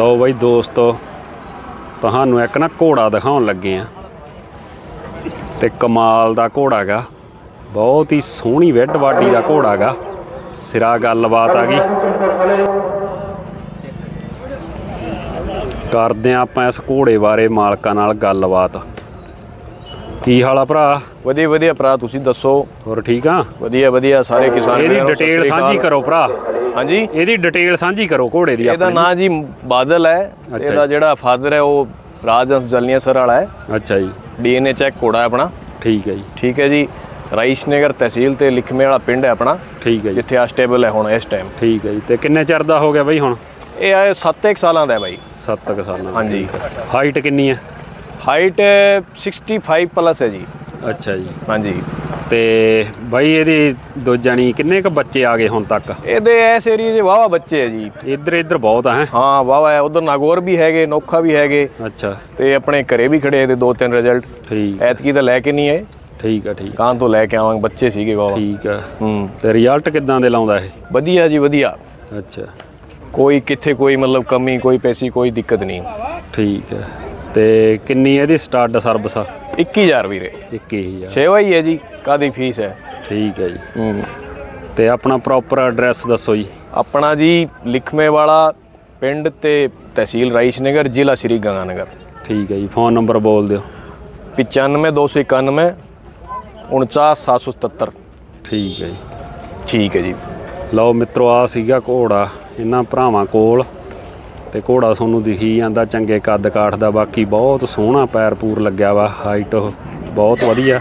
ਲਓ ਬਾਈ ਦੋਸਤੋ, ਤੁਹਾਨੂੰ ਇੱਕ ਨਾ ਘੋੜਾ ਦਿਖਾਉਣ ਲੱਗੇ ਆ। ਤੇ ਕਮਾਲ ਦਾ ਘੋੜਾ ਗਾ। ਬਹੁਤ ਹੀ ਸੋਹਣੀ ਵਿੱਡ ਵਾਡੀ ਦਾ ਘੋੜਾ ਗਾ। ਸਿਰਾ ਗੱਲਬਾਤ ਆ ਗਈ। ਕਰਦੇ ਆ ਆਪਾਂ ਇਸ ਘੋੜੇ ਬਾਰੇ ਮਾਲਕਾਂ ਨਾਲ ਗੱਲਬਾਤ। ਕੀ ਹਾਲ ਆ ਭਰਾ? ਵਧੀਆ ਵਧੀਆ ਭਰਾ ਤੁਸੀਂ ਦੱਸੋ? ਹੋਰ ਠੀਕ ਆ? ਵਧੀਆ ਵਧੀਆ ਸਾਰੇ ਕਿਸਾਨ ਇਹਦੀ ਡਿਟੇਲ। ਸਾਂਝੀ ਕਰੋ ਭਰਾ। ਹਾਂਜੀ? ਇਹਦੀ ਡਿਟੇਲ ਸਾਂਝੀ ਕਰੋ ਘੋੜੇ ਦੀ ਇਹਦਾ ਨਾਂ ਜੀ ਬਾਦਲ ਹੈ। ਇਹਦਾ ਜਿਹੜਾ ਫਾਦਰ ਹੈ ਉਹ ਰਾਜਹੰਸ ਜਲਨੀਆ ਸਰ ਵਾਲਾ ਹੈ। ਅੱਛਾ ਜੀ। ਡੀਐਨਏ ਚੈੱਕ ਕੋੜਾ ਹੈ ਆਪਣਾ। ਠੀਕ ਹੈ ਜੀ। ਠੀਕ ਹੈ ਜੀ। ਰਾਈਸਨਗਰ ਤਹਿਸੀਲ ਤੇ ਲਿਖਮੇ ਵਾਲਾ ਪਿੰਡ ਹੈ ਆਪਣਾ ਠੀਕ ਹੈ ਜੀ। ਜਿੱਥੇ ਆ ਸਟੇਬਲ ਹੈ ਹੁਣ ਇਸ ਟਾਈਮ ਠੀਕ ਹੈ ਜੀ। ਤੇ ਕਿੰਨੇ ਚਿਰ ਦਾ ਹੋ ਗਿਆ ਬਾਈ ਹੁਣ? ਇਹ ਆਏ 7 ਸਾਲਾਂ ਦਾ ਹੈ ਬਾਈ। 7 ਕੁ ਸਾਲਾਂ ਦਾ। ਹਾਂਜੀ। ਹਾਈਟ ਕਿੰਨੀ ਹੈ? ਹਾਈਟ 65 ਪਲੱਸ ਹੈ ਜੀ। ਅੱਛਾ ਜੀ। ਹਾਂਜੀ। ਤੇ ਬਾਈ ਇਹਦੀ ਦੋ ਜਾਣੀ ਕਿੰਨੇ ਕ ਬੱਚੇ ਆ ਗਏ ਹੁਣ ਤੱਕ? ਇਹਦੇ ਇਸ ਏਰੀਏ 'ਚ ਵਾਵਾ ਬੱਚੇ ਹੈ ਜੀ। ਇੱਧਰ ਇੱਧਰ ਬਹੁਤ ਆ ਹੈ? ਹਾਂ ਵਾਵਾ ਹੈ। ਉਧਰ ਨਾਗੌਰ ਵੀ ਹੈਗੇ ਨੋਖਾ ਵੀ ਹੈਗੇ। ਅੱਛਾ। ਤੇ ਆਪਣੇ ਘਰੇ ਵੀ ਖੜੇ ਇਹਦੇ ਦੋ ਤਿੰਨ ਰਿਜ਼ਲਟ ਠੀਕ। ਐਤਕੀ ਤਾਂ ਲੈ ਕੇ ਨਹੀਂ ਆਏ। ਠੀਕ ਆ ਠੀਕ। ਕਾਂ ਤੋਂ ਲੈ ਕੇ ਆਵਾਂਗੇ ਬੱਚੇ ਸੀਗੇ ਵਾਵਾ ਠੀਕ ਆ। ਹੂੰ। ਤੇ ਰਿਜ਼ਲਟ ਕਿੱਦਾਂ ਦੇ ਲਾਉਂਦਾ ਇਹ? ਵਧੀਆ ਜੀ ਵਧੀਆ। ਅੱਛਾ। ਕੋਈ ਕਿੱਥੇ ਕੋਈ ਮਤਲਬ ਕਮੀ ਕੋਈ ਪੈਸੀ ਕੋਈ ਦਿੱਕਤ ਨਹੀਂ। ਠੀਕ ਹੈ ਤੇ ਕਿੰਨੀ ਇਹਦੀ ਸਟਾਰਟ ਸਰਵਿਸ ਆ? 21000 ਵੀਰੇ। 21000 ਸੇਵਾ ਹੀ ਹੈ ਜੀ ਕਾਦੀ ਫੀਸ ਹੈ? ਠੀਕ ਹੈ ਜੀ। ਹੂੰ। ਤੇ ਆਪਣਾ ਪ੍ਰੋਪਰ ਐਡਰੈਸ ਦੱਸੋ ਜੀ। ਆਪਣਾ ਜੀ ਲਿਖਮੇ ਵਾਲਾ ਪਿੰਡ ਤੇ ਤਹਿਸੀਲ ਰਾਈਸਨਗਰ ਜ਼ਿਲ੍ਹਾ ਸ੍ਰੀ ਗੰਗਾਨਗਰ। ਠੀਕ ਹੈ ਜੀ ਫੋਨ ਨੰਬਰ ਬੋਲ ਦਿਓ। 95291 49777 ਠੀਕ ਹੈ ਜੀ। ਠੀਕ ਹੈ ਜੀ। ਲਓ ਮਿੱਤਰੋ ਆ ਸੀਗਾ ਘੋੜਾ ਇਹਨਾਂ ਭਰਾਵਾਂ ਕੋਲ। ਤੇ ਘੋੜਾ ਤੁਹਾਨੂੰ ਦਿਖੀ ਜਾਂਦਾ ਚੰਗੇ ਕੱਦ ਕਾਠ ਦਾ ਬਾਕੀ ਬਹੁਤ ਸੋਹਣਾ ਪੈਰ ਪੂਰ ਲੱਗਿਆ ਵਾ ਹਾਈਟ ਬਹੁਤ ਵਧੀਆ।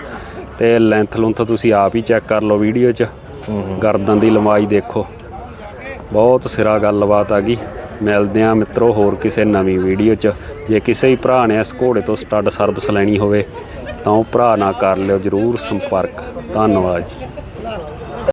ਤੇ ਲੈਂਥ ਲੁੰਥ ਤੁਸੀਂ ਆਪ ਹੀ ਚੈੱਕ ਕਰ ਲਓ ਵੀਡੀਓ 'ਚ। ਗਰਦਨ ਦੀ ਲੰਬਾਈ ਦੇਖੋ। ਬਹੁਤ ਸਿਰਾ ਗੱਲਬਾਤ ਆ ਗਈ। ਮਿਲਦੇ ਆ ਮਿੱਤਰੋ ਹੋਰ ਕਿਸੇ ਨਵੀਂ ਵੀਡੀਓ 'ਚ। ਜੇ ਕਿਸੇ ਵੀ ਭਰਾ ਨੇ ਇਸ ਘੋੜੇ ਤੋਂ ਸਟੱਡ ਸਰਵਿਸ ਲੈਣੀ ਹੋਵੇ ਤਾਂ ਉਹ ਭਰਾ ਨਾਲ ਕਰ ਲਿਓ ਜਰੂਰ ਸੰਪਰਕ। ਧੰਨਵਾਦ ਜੀ।